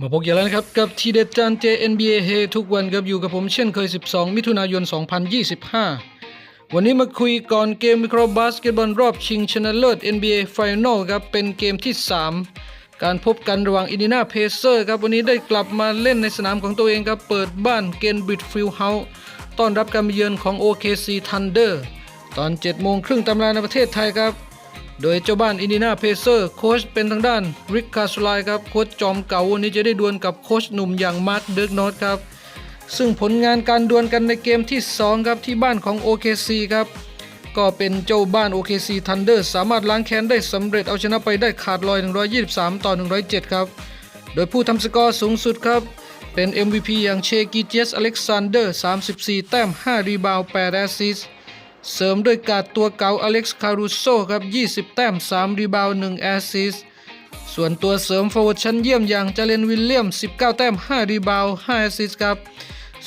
มาพบกันแล้วนะครับกับทีเด็ดจาน JNBA เฮทุกวันครับอยู่กับผมเช่นเคย 12 มิถุนายน 2025 วันนี้มาคุยก่อนเกมวิเครบาสเกตบอลรอบชิงชนะเลิศ NBA Final ครับเป็นเกมที่ 3 การพบกันระหว่างอินดินาเพเซอร์ครับวันนี้ได้กลับมาเล่นในสนามของตัวเองครับเปิดบ้านเกนบิดฟิลเฮาส์ต้อนรับการมาเยือนของ OKC Thunder ตอน 7 โมงครึ่งตำราในประเทศไทยครับ โดยเจ้าบ้านอินดินาเพเซอร์โค้ชเป็นทางด้านริกคาสไลครับโค้ชจอมเก่าวันนี้จะได้ดวลกับโค้ชหนุ่มอย่างมาร์คเดิร์กนอตครับซึ่งผลงานการดวลกันในเกมที่ 2 ครับที่บ้านของ OKC ครับก็เป็นเจ้าบ้าน OKC Thunder สามารถล้างแค้นได้สำเร็จเอาชนะไปได้ขาดลอย 123 ต่อ 107 ครับ โดยผู้ทำสกอร์สูงสุดครับ เป็น MVP อย่างเชกิเจสอเล็กซานเดอร์ 34 แต้ม 5 รีบาวด์8แอสซิสต์ เสริมด้วยการ์ดตัวเก่าอเล็กซ์คารูโซครับ 20 แต้ม 3 รีบาว1แอสซิสส่วนตัวเสริมฟอร์เวิร์ดชั้นเยี่ยมอย่างเจเลนวิลเลียม 19 แต้ม 5 รีบาว5แอสซิสครับ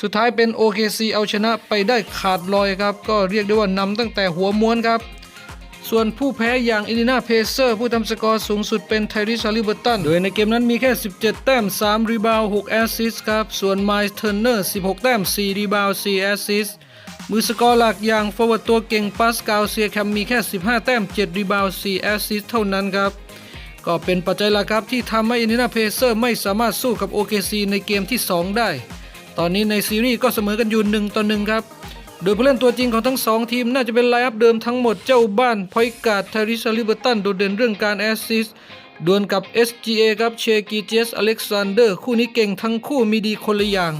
สุดท้ายเป็น OKC เอาชนะไปได้ขาดลอยครับ ก็เรียกได้ว่านำตั้งแต่หัวม้วนครับ ส่วนผู้แพ้อย่างอินดินาเพเซอร์ ผู้ทำสกอร์สูงสุดเป็นไทริสซาลิเบอร์ตัน โดยในเกมนั้นมีแค่ 17 แต้ม 3 รีบาว 6 แอสซิสครับ ส่วนไมล์เทอร์เนอร์ 16 แต้ม 4 รีบาว 4 แอสซิสมือสกอร์หลักอย่างฟอร์เวิร์ดตัวเก่งปาสกาลเซียแคมมีแค่ 15 แต้ม 7 รีบาว 4 แอสซิสเท่านั้นครับ ก็เป็นปัจจัยหลักครับที่ทำให้อินดินาเพเซอร์ไม่สามารถสู้กับ OKC ในเกมที่ 2 ได้ ตอนนี้ในซีรีส์ก็เสมอกันอยู่1ต่อ1ครับ โดยผู้เล่นตัวจริงของทั้ง 2 ทีมน่าจะเป็นไลน์อัพเดิมทั้งหมดเจ้าบ้านพอยการ์ดทาริสลิเบอร์ตันโดดเด่นเรื่องการแอสซิสต์ดวลกับ SGA ครับเชกีเจสอเล็กซานเดอร์ คู่นี้เก่งทั้งคู่มีดีคนละอย่าง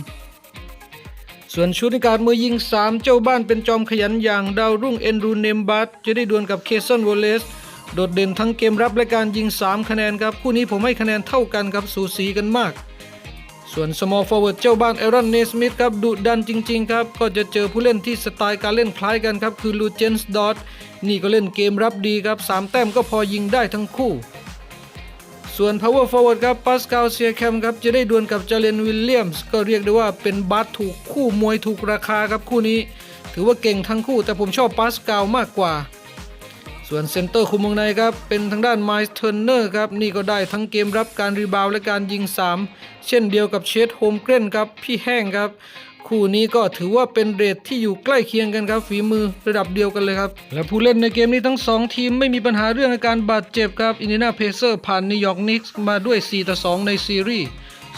ส่วนชูตการมือยิง 3 เจ้าบ้านเป็นจอมขยันอย่างดาวรุ่งเอนรูเนมบัตจะได้ดวลกับเคซันวอลเลสโดดเด่นทั้งเกมรับและการยิง 3 คะแนนครับ คู่นี้ผมให้คะแนนเท่ากันครับสูสีกันมาก ส่วน small forward เจ้าบ้านเอรอนเนสมิธครับดุดันจริงๆครับก็จะเจอผู้เล่นที่สไตล์การเล่นคล้ายกันครับคือลูเจนส์ดอตนี่ก็เล่นเกมรับดีครับ3แต้มก็พอยิงได้ทั้งคู่ ส่วน power forward ครับปาสกาลเซียแคมครับจะได้ดวลกับจาเลนวิลเลียมส์ก็เรียกได้ว่าเป็นบาสถูกคู่มวยถูกราคาครับคู่นี้ ถือว่าเก่งทั้งคู่แต่ผมชอบปาสกาลมากกว่าส่วนเซนเตอร์คุมวงในครับ เป็นทางด้านไมล์เทอร์เนอร์ครับ นี่ก็ได้ทั้งเกมรับการรีบาวด์และการยิง 3 เช่นเดียวกับเชดโฮมเกรนครับพี่แห้งครับ คู่นี้ก็ถือว่าเป็นเรทที่อยู่ใกล้เคียงกันครับ ฝีมือระดับเดียวกันเลยครับ และผู้เล่นในเกมนี้ทั้ง 2 ทีมไม่มีปัญหาเรื่องอาการบาดเจ็บครับอินเดียนาเพเซอร์ผ่านนิวยอร์กนิกส์มาด้วย 4 ต่อ 2 ในซีรีส์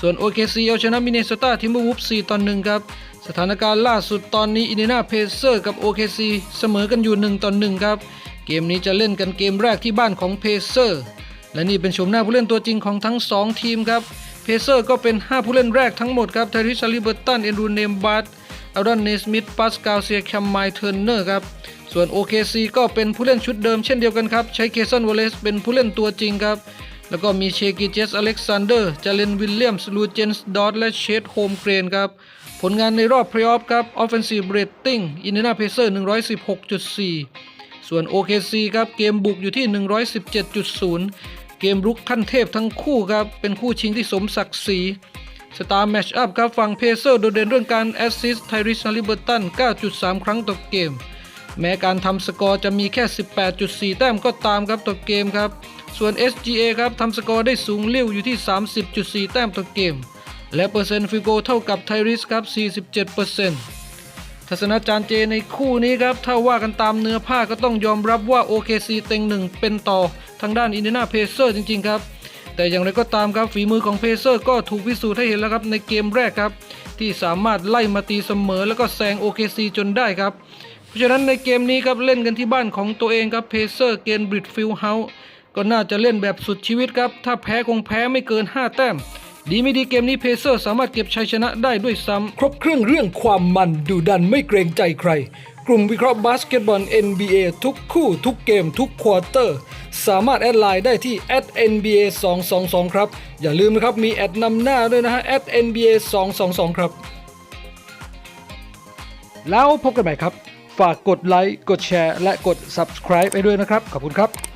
ส่วน OKC เอาชนะมินเนโซตาทิมเบอร์วูฟ4ต่อ1ครับสถานการณ์ล่าสุดตอนนี้อินเดียนาเพเซอร์กับ OKC เสมอกันอยู่1ต่อ1ครับเกมนี้จะเล่นกันเกมแรกที่บ้านของเพเซอร์และนี่เป็นชมหน้าผู้เล่นตัวจริงของทั้ง 2 ทีมครับ เพเซอร์ก็เป็น 5 ผู้เล่นแรกทั้งหมดครับทริสลิเบอร์ตัน เอนรูเนมบัตอารอนเนสมิธปาสกาลเซียแคมไมเทอร์เนอร์ครับ ส่วน OKC ก็เป็นผู้เล่นชุดเดิมเช่นเดียวกันครับ ใช้เคซันวอลเลสเป็นผู้เล่นตัวจริงครับ แล้วก็มีเชกิเจสอเล็กซานเดอร์จาเลนวิลเลียมส์ลูเจนส์ดอตและเชดโฮมเกรนครับผลงานในรอบเพลย์ออฟครับ Offensive Rating อินเดียนาเพเซอร์116.4 ส่วน OKC ครับ เกมบุกอยู่ที่ 117.0 เกมรุกขั้นเทพทั้งคู่ครับ เป็นคู่ชิงที่สมศักดิ์ศรีสตาร์แมชอัพครับฝั่งเพเซอร์โดดเด่นเรื่องการแอสซิสต์ไทริสฮาริเบอร์ตัน 9.3 ครั้งต่อเกม แม้การทำสกอร์จะมีแค่ 18.4 แต้มก็ตามครับต่อเกมครับ ส่วน SGA ครับทำสกอร์ได้สูงเลี้ยวอยู่ที่ 30.4 แต้มต่อเกม และเปอร์เซ็นต์ฟิโกเท่ากับไทริสครับ 47% ทัศนาจารย์เจในคู่นี้ครับ ถ้าว่ากันตามเนื้อผ้าก็ต้องยอมรับว่า OKC เต็งหนึ่งเป็นต่อทางด้านอินเดียนาเพเซอร์จริง ๆ ครับ แต่อย่างไรก็ตามครับฝีมือของเพเซอร์ก็ถูกพิสูจน์ให้เห็นแล้วครับในเกมแรกครับ ที่สามารถไล่มาตีเสมอแล้วก็แซง OKC จนได้ครับ เพราะฉะนั้นในเกมนี้ครับเล่นกันที่บ้านของตัวเองครับเพเซอร์เกนบริดฟิลเฮาส์ก็น่าจะเล่นแบบสุดชีวิตครับถ้าแพ้คงแพ้ไม่เกิน 5 แต้ม ดีไม่ดีเกมนี้เพเซอร์สามารถเก็บชัยชนะได้ด้วยซ้ำครบเครื่องเรื่องความมันดูดันไม่เกรงใจใคร กลุ่มวิเคราะห์บาสเกตบอล NBA ทุกคู่ทุกเกมทุกควอเตอร์ สามารถแอดไลน์ได้ที่ @nba 222ครับ อย่าลืมนะครับ มีแอดนำหน้าด้วยนะฮะ @nba 222ครับ แล้วพบกันใหม่ครับ ฝากกดไลค์กดแชร์และกด subscribe ไปด้วยนะครับ ขอบคุณครับ